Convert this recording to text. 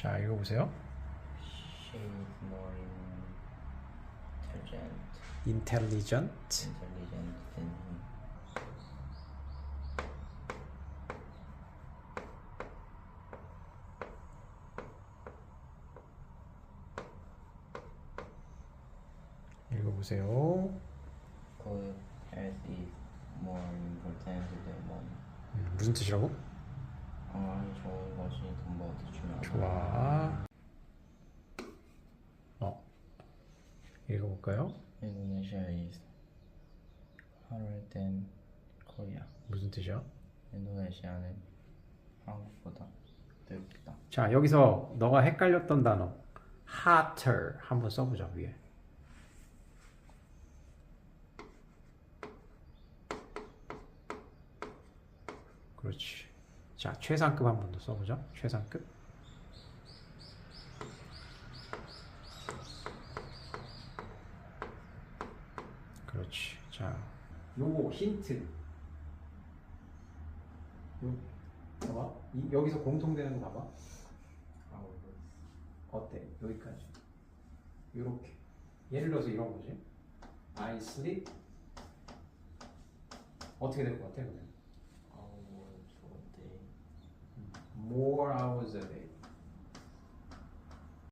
자 읽어보세요. She's more intelligent, intelligent. intelligent than him. 읽어보세요. Good health is more important than money. 음, 무슨 뜻이라고? 건강이 좋은 것이 돈보다 중요하다. 좋아. 어. 읽어볼까요? Indonesia is harder than Korea. 무슨 뜻이야? 인도네시아는 한국보다 넓다. 자 여기서 너가 헷갈렸던 단어 hotter 한번 써보자 위에. 그렇지. 자 최상급 한 번 더 써보자. 최상급. 그렇지. 자 요거 힌트. 요 봐봐. 이, 여기서 공통되는 거 봐봐. 어때? 여기까지. 요렇게. 예를 들어서 이런 거지. I sleep. 어떻게 될 것 같아, 그러면?